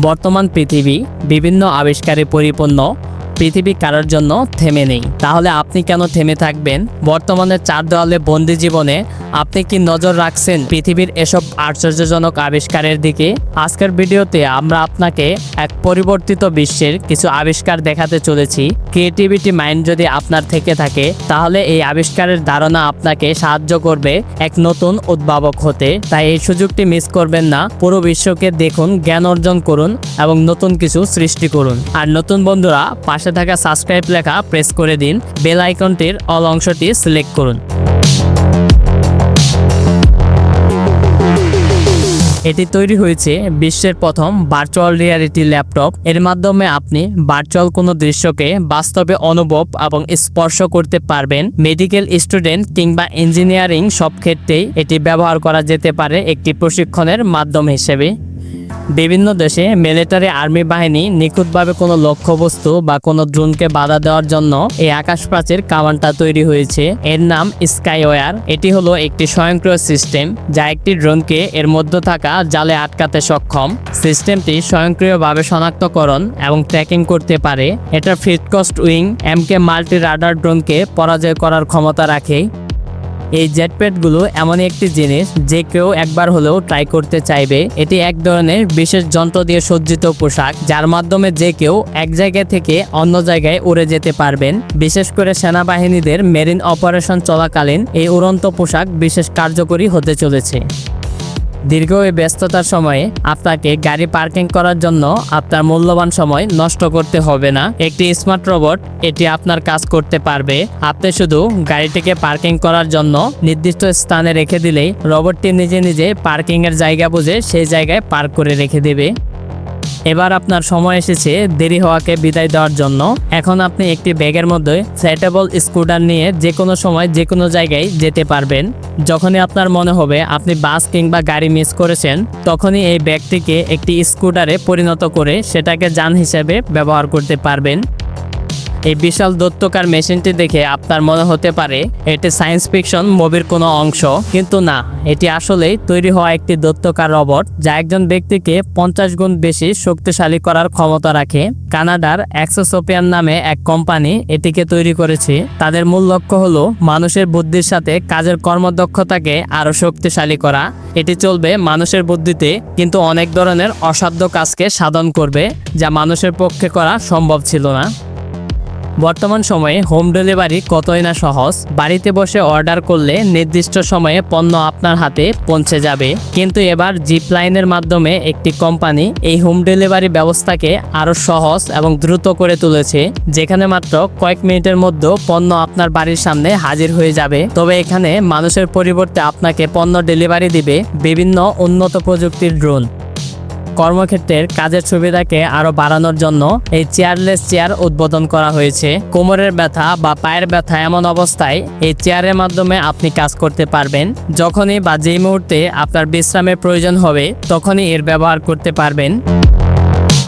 বর্তমান পৃথিবী বিভিন্ন আবিষ্কারে পরিপূর্ণ পৃথিবী কারোর জন্য থেমে নেই। তাহলে আপনি কেন থেমে থাকবেন? বর্তমানে চার দেওয়ালে বন্দি জীবনে আপনি কি নজর রাখছেন পৃথিবীর এসব আশ্চর্যজনক আবিষ্কারের দিকে? আজকের ভিডিওতে আমরা আপনাকে এক পরিবর্তিত বিশ্বের কিছু আবিষ্কার দেখাতে চলেছি। ক্রিয়েটিভিটি মাইন্ড যদি আপনার থেকে থাকে, তাহলে এই আবিষ্কারের ধারণা আপনাকে সাহায্য করবে এক নতুন উদ্ভাবক হতে। তাই এই সুযোগটি মিস করবেন না। পুরো বিশ্বকে দেখুন, জ্ঞান অর্জন করুন এবং নতুন কিছু সৃষ্টি করুন। আর নতুন বন্ধুরা পাশে থাকা সাবস্ক্রাইব লেখা প্রেস করে দিন বেল আইকনটির অল অংশটি সিলেক্ট করুন। এটি তৈরি হয়েছে বিশ্বের প্রথম ভার্চুয়াল রিয়ালিটি ল্যাপটপ এর মাধ্যমে আপনি ভার্চুয়াল কোনো দৃশ্যকে বাস্তবে অনুভব এবং স্পর্শ করতে পারবেন। মেডিকেল স্টুডেন্ট কিংবা ইঞ্জিনিয়ারিং সব ক্ষেত্রেই এটি ব্যবহার করা যেতে পারে একটি প্রশিক্ষণের মাধ্যম হিসেবে। বিভিন্ন দেশে মিলিটারি আর্মি বাহিনী নিখুঁতভাবে কোনো লক্ষ্যবস্তু বা কোনো ড্রোনকে বাধা দেওয়ার জন্য এই আকাশ প্রাচীর কামানটা তৈরি হয়েছে। এর নাম স্কাইওয়ার। এটি হলো একটি স্বয়ংক্রিয় সিস্টেম যা একটি ড্রোনকে এর মধ্যে থাকা জালে আটকাতে সক্ষম। সিস্টেমটি স্বয়ংক্রিয়ভাবে শনাক্তকরণ এবং ট্র্যাকিং করতে পারে। এটা ফিটকস্ট wing M K multi radar ড্রোনকে পরাজয় করার ক্ষমতা রাখে। এই জেটপ্যাডগুলো এমন একটি জিনিস যে কেউ একবার হলেও ট্রাই করতে চাইবে। এটি এক ধরনের বিশেষ যন্ত্র দিয়ে সজ্জিত পোশাক, যার মাধ্যমে যে কেউ এক জায়গা থেকে অন্য জায়গায় উড়ে যেতে পারবেন। বিশেষ করে সেনাবাহিনীদের মেরিন অপারেশন চলাকালীন এই উড়ন্ত পোশাক বিশেষ কার্যকরী হতে চলেছে। দীর্ঘ এই ব্যস্ততার সময়ে আপনাকে গাড়ি পার্কিং করার জন্য আপনার মূল্যবান সময় নষ্ট করতে হবে না। একটি স্মার্ট রোবট এটি আপনার কাজ করতে পারবে। আপনি শুধু গাড়িটিকে পার্কিং করার জন্য নির্দিষ্ট স্থানে রেখে দিলেই রোবটটি নিজে নিজে পার্কিংয়ের জায়গা বুঝে সেই জায়গায় পার্ক করে রেখে দেবে। এবার আপনার সময় এসেছে দেরি হওয়াকে বিদায় দেওয়ার জন্য। এখন আপনি একটি ব্যাগের মধ্যে সেটেবল স্কুটার নিয়ে যে কোনো সময় যে কোনো জায়গায় যেতে পারবেন। যখনই আপনার মনে হবে আপনি বাস কিংবা গাড়ি মিস করেছেন, তখনই এই ব্যাগটিকে একটি স্কুটারে পরিণত করে সেটাকে যান হিসেবে ব্যবহার করতে পারবেন। এই বিশাল দত্তকার মেশিনটি দেখে আপনার মনে হতে পারে এটি সায়েন্স ফিকশন মুভির কোনো অংশ। কিন্তু না, এটি আসলেই তৈরি হওয়া একটি দত্তকার রবট যা একজন ব্যক্তিকে পঞ্চাশ গুণ বেশি শক্তিশালী করার ক্ষমতা রাখে। কানাডার অ্যাক্সোসোপিয়ান নামে এক কোম্পানি এটিকে তৈরি করেছে। তাদের মূল লক্ষ্য হলো মানুষের বুদ্ধির সাথে কাজের কর্মদক্ষতাকে আরও শক্তিশালী করা। এটি চলবে মানুষের বুদ্ধিতে, কিন্তু অনেক ধরনের অসাধ্য কাজকে সাধন করবে, যা মানুষের পক্ষে করা সম্ভব ছিল না। বর্তমান সময়ে হোম ডেলিভারি কতই না সহজ, বাড়িতে বসে অর্ডার করলে নির্দিষ্ট সময়ে পণ্য আপনার হাতে পৌঁছে যাবে। কিন্তু এবার জিপ লাইনের মাধ্যমে একটি কোম্পানি এই হোম ডেলিভারি ব্যবস্থাকে আরও সহজ এবং দ্রুত করে তুলেছে, যেখানে মাত্র কয়েক মিনিটের মধ্যে পণ্য আপনার বাড়ির সামনে হাজির হয়ে যাবে। তবে এখানে মানুষের পরিবর্তে আপনাকে পণ্য ডেলিভারি দিবে বিভিন্ন উন্নত প্রযুক্তির ড্রোন। কর্মক্ষেত্রের কাজের সুবিধাকে আরও বাড়ানোর জন্য এই চেয়ারলেস চেয়ার উদ্বোধন করা হয়েছে। কোমরের ব্যথা বা পায়ের ব্যথা এমন অবস্থায় এই চেয়ারের মাধ্যমে আপনি কাজ করতে পারবেন। যখনই বা যেই মুহূর্তে আপনার বিশ্রামের প্রয়োজন হবে, তখনই এর ব্যবহার করতে পারবেন।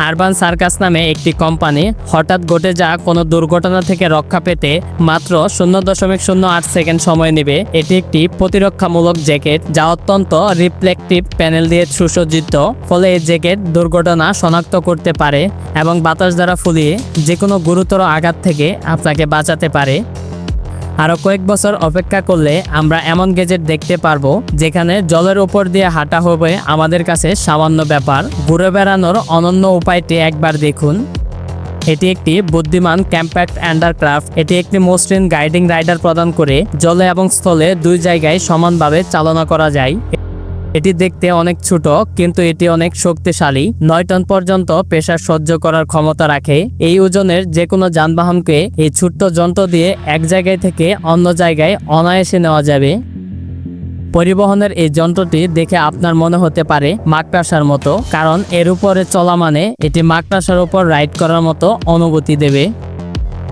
আরবান সার্কাস নামে একটি কোম্পানি হঠাৎ ঘটে যাওয়া কোনো দুর্ঘটনা থেকে রক্ষা পেতে মাত্র শূন্য দশমিক শূন্য আট সেকেন্ড সময় নেবে। এটি একটি প্রতিরক্ষামূলক জ্যাকেট যা অত্যন্ত রিফ্লেকটিভ প্যানেল দিয়ে সুসজ্জিত, ফলে এই জ্যাকেট দুর্ঘটনা শনাক্ত করতে পারে এবং বাতাস দ্বারা ফুলিয়ে যে কোনো গুরুতর আঘাত থেকে আপনাকে বাঁচাতে পারে। আরও কয়েক বছর অপেক্ষা করলে আমরা এমন গেজেট দেখতে পারব, যেখানে জলের উপর দিয়ে হাঁটা হবে আমাদের কাছে সামান্য ব্যাপার। ঘুরে বেড়ানোর অনন্য উপায়টি একবার দেখুন। এটি একটি বুদ্ধিমান ক্যাম্প্যাক্ট অ্যান্ডারক্রাফ্ট। এটি একটি মসৃণ গাইডিং রাইডার প্রদান করে জলে এবং স্থলে দুই জায়গায় সমানভাবে চালনা করা যায়। এটি দেখতে অনেক ছোট, কিন্তু এটি অনেক শক্তিশালী। নয় টন পর্যন্ত প্রেসার সহ্য করার ক্ষমতা রাখে। এই ওজনের যে কোনো যানবাহনকে এই ছোট্ট যন্ত্র দিয়ে এক জায়গায় থেকে অন্য জায়গায় অনায়াসে নেওয়া যাবে। পরিবহনের এই যন্ত্রটি দেখে আপনার মনে হতে পারে মাকড়াসার মতো, কারণ এর উপরে চলা মানে এটি মাকড়াসার উপর রাইড করার মতো অনুভূতি দেবে।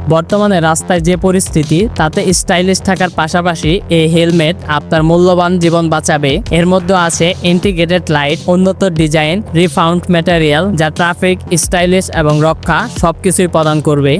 বর্তমানে রাস্তায় যে পরিস্থিতি, তাতে স্টাইলিশ থাকার পাশাপাশি এই হেলমেট আপনার মূল্যবান জীবন বাঁচাবে। এর মধ্যে আছে ইন্টিগ্রেটেড লাইট, উন্নত ডিজাইন, রিফাউন্ড ম্যাটেরিয়াল যা ট্রাফিক, স্টাইলিশ এবং রক্ষা সবকিছুই প্রদান করবে।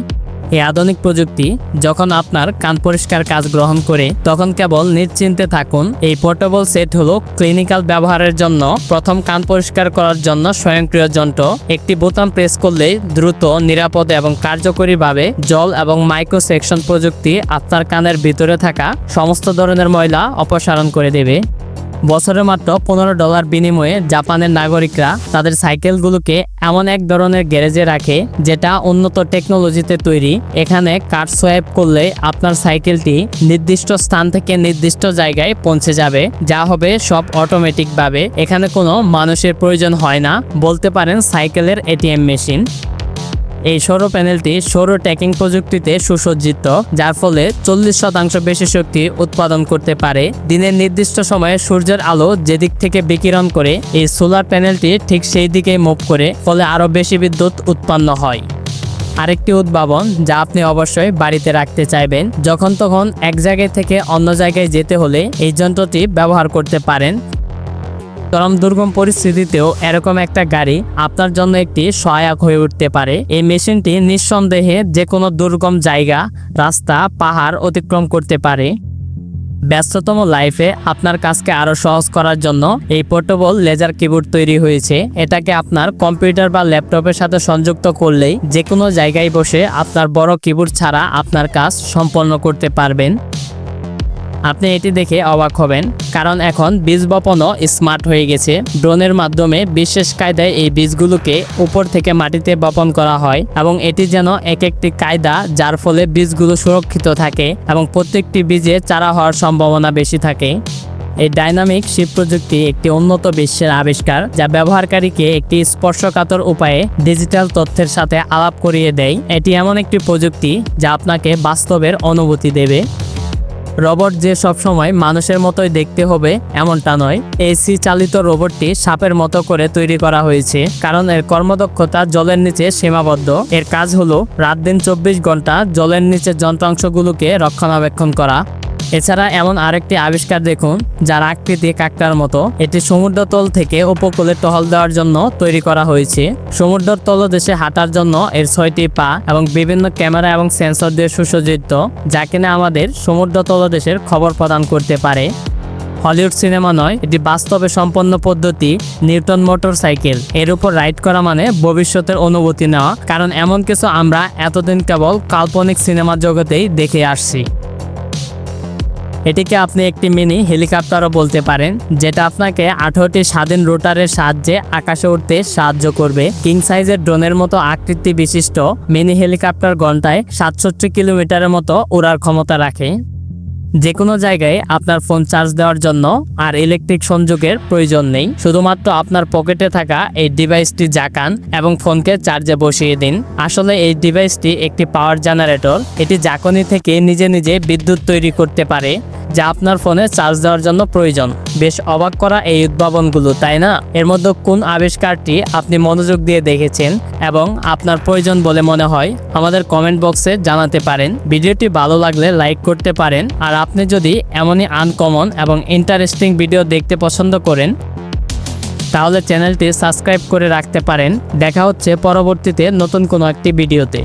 এই আধুনিক প্রযুক্তি যখন আপনার কান পরিষ্কার কাজ গ্রহণ করে, তখন কেবল নিশ্চিন্তে থাকুন। এই পোর্টেবল সেট হলো ক্লিনিক্যাল ব্যবহারের জন্য প্রথম কান পরিষ্কার করার জন্য স্বয়ংক্রিয় যন্ত্র। একটি বোতাম প্রেস করলে দ্রুত, নিরাপদ এবং কার্যকরীভাবে জল এবং মাইক্রো সেকশন প্রযুক্তি আপনার কানের ভিতরে থাকা সমস্ত ধরনের ময়লা অপসারণ করে দেবে। বছরে মাত্র পনেরো ডলার বিনিময়ে জাপানের নাগরিকরা তাদের সাইকেলগুলোকে এমন এক ধরনের গ্যারেজে রাখে যেটা উন্নত টেকনোলজিতে তৈরি। এখানে কার্ড সোয়াইপ করলে আপনার সাইকেলটি নির্দিষ্ট স্থান থেকে নির্দিষ্ট জায়গায় পৌঁছে যাবে, যা হবে সব অটোমেটিকভাবে এখানে কোনো মানুষের প্রয়োজন হয় না, বলতে পারেন সাইকেলের এটিএম মেশিন এই সৌর প্যানেলটি সৌর ট্যাকিং প্রযুক্তিতে সুসজ্জিত, যার ফলে চল্লিশ শতাংশ বেশি শক্তি উৎপাদন করতে পারে। দিনের নির্দিষ্ট সময়ে সূর্যের আলো যেদিক থেকে বিকিরণ করে, এই সোলার প্যানেলটি ঠিক সেই দিকেই মুভ করে, ফলে আরও বেশি বিদ্যুৎ উৎপন্ন হয়। আরেকটি উদ্ভাবন, যা আপনি অবশ্যই বাড়িতে রাখতে চাইবেন, যখন তখন এক জায়গায় থেকে অন্য জায়গায় যেতে হলে এই যন্ত্রটি ব্যবহার করতে পারেন। চরম দুর্গম পরিস্থিতিতেও এরকম একটা গাড়ি আপনার জন্য একটি সহায়ক হয়ে উঠতে পারে। এই মেশিনটি নিঃসন্দেহে যে কোনো দুর্গম জায়গা, রাস্তা, পাহাড় অতিক্রম করতে পারে। ব্যস্ততম লাইফে আপনার কাজকে আরও সহজ করার জন্য এই পোর্টেবল লেজার কিবোর্ড তৈরি হয়েছে। এটাকে আপনার কম্পিউটার বা ল্যাপটপের সাথে সংযুক্ত করলেই যে কোনো জায়গায় বসে আপনার বড় কিবোর্ড ছাড়া আপনার কাজ সম্পন্ন করতে পারবেন। আপনি এটি দেখে অবাক হবেন, কারণ এখন বীজ বপনও স্মার্ট হয়ে গেছে। ড্রোনের মাধ্যমে বিশেষ কায়দায় এই বীজগুলোকে উপর থেকে মাটিতে বপন করা হয় এবং এটি যেন এক একটি কায়দা, যার ফলে বীজগুলো সুরক্ষিত থাকে এবং প্রত্যেকটি বীজে চারা হওয়ার সম্ভাবনা বেশি থাকে। এই ডাইনামিক শিপ প্রযুক্তি একটি উন্নত বিশ্বের আবিষ্কার, যা ব্যবহারকারীকে একটি স্পর্শকাতর উপায়ে ডিজিটাল তথ্যের সাথে আলাপ করিয়ে দেয়। এটি এমন একটি প্রযুক্তি, যা আপনাকে বাস্তবের অনুভূতি দেবে। রোবট যে সবসময় মানুষের মতোই দেখতে হবে, এমনটা নয়। এসি চালিত রোবটটি সাপের মতো করে তৈরি করা হয়েছে, কারণ এর কর্মদক্ষতা জলের নিচে সীমাবদ্ধ। এর কাজ হলো, রাত দিন চব্বিশ ঘণ্টা জলের নিচে যন্ত্রাংশগুলোকে রক্ষণাবেক্ষণ করা। এছাড়া এমন আরেকটি আবিষ্কার দেখুন, যার আকৃতি কাকটার মতো। এটি সমুদ্রতল থেকে উপকূলে টহল দেওয়ার জন্য তৈরি করা হয়েছে। সমুদ্র তলদেশে হাঁটার জন্য এর ছয়টি পা এবং বিভিন্ন ক্যামেরা এবং সেন্সর দিয়ে সুসজ্জিত, যা কিনা আমাদের সমুদ্র তলদেশের খবর প্রদান করতে পারে। হলিউড সিনেমা নয়, এটি বাস্তবে সম্পন্ন পদ্ধতি, নিউটন মোটর সাইকেল এর উপর রাইড করা মানে ভবিষ্যতের অনুভূতি নেওয়া, কারণ এমন কিছু আমরা এতদিন কেবল কাল্পনিক সিনেমা জগতেই দেখে আসছি। এটিকে আপনি একটি মিনি হেলিকপ্টারও বলতে পারেন, যেটা আপনাকে আঠারোটি স্বাধীন রোটারের সাহায্যে আকাশে উঠতে সাহায্য করবে। কিং সাইজের ড্রোনের মতো আকৃতি বিশিষ্ট মিনি হেলিকপ্টার ঘন্টায় সাতষট্টি কিলোমিটারের মতো উড়ার ক্ষমতা রাখে। যে কোনো জায়গায় আপনার ফোন চার্জ দেওয়ার জন্য আর ইলেকট্রিক সংযোগের প্রয়োজন নেই। শুধুমাত্র আপনার পকেটে থাকা এই ডিভাইসটি জাকান এবং ফোনকে চার্জে বসিয়ে দিন। আসলে এই ডিভাইসটি একটি পাওয়ার জেনারেটর। এটি জাকনি থেকে নিজে নিজে বিদ্যুৎ তৈরি করতে পারে। যা আপনার ফোনে চার্জ দেওয়ার জন্য প্রয়োজন। বেশ অবাক করা এই উদ্ভাবনগুলো, তাই না? এর মধ্যে কোন আবিষ্কারটি আপনি মনোযোগ দিয়ে দেখেছেন এবং আপনার প্রয়োজন বলে মনে হয়? আমাদের কমেন্ট বক্সে জানাতে পারেন। ভিডিওটি ভালো লাগলে লাইক করতে পারেন। আর আপনি যদি এমনই আনকমন এবং ইন্টারেস্টিং ভিডিও দেখতে পছন্দ করেন, তাহলে চ্যানেলটি সাবস্ক্রাইব করে রাখতে পারেন। দেখা হচ্ছে পরবর্তীতে নতুন কোনো একটি ভিডিওতে।